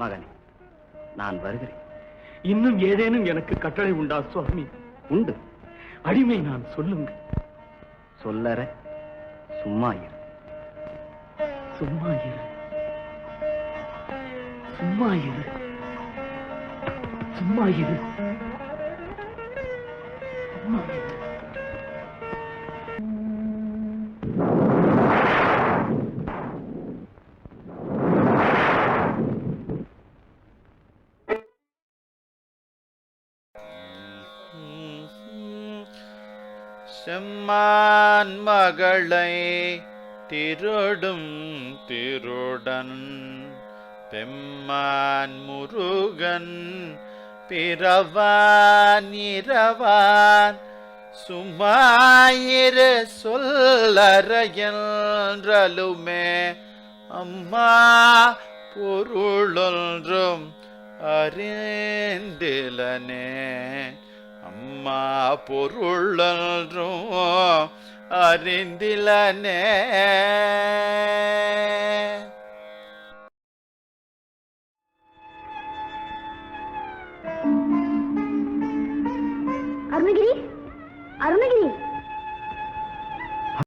மகனே நான் வருகிறேன். இன்னும் ஏதேனும் எனக்கு கட்டளை உண்டா சுவாமி? உண்டு. அடிமை நான் சொல்லுங்க சொல்லற சும்மா இரு. சும்மா இரு. சும்மா இரு. சும்மா இரு. செம்மான் மகளை திருடும் திருடன் பெம்மான் முருகன் பிறவான் இரவான் சுமாயிரு சொல்லறையன்றலுமே அம்மா பொருளொன்றும் அறிந்திலனே. அம்மா பொருளொன்றும் அறிந்திலனே. அருணகிரி? அருணகிரி?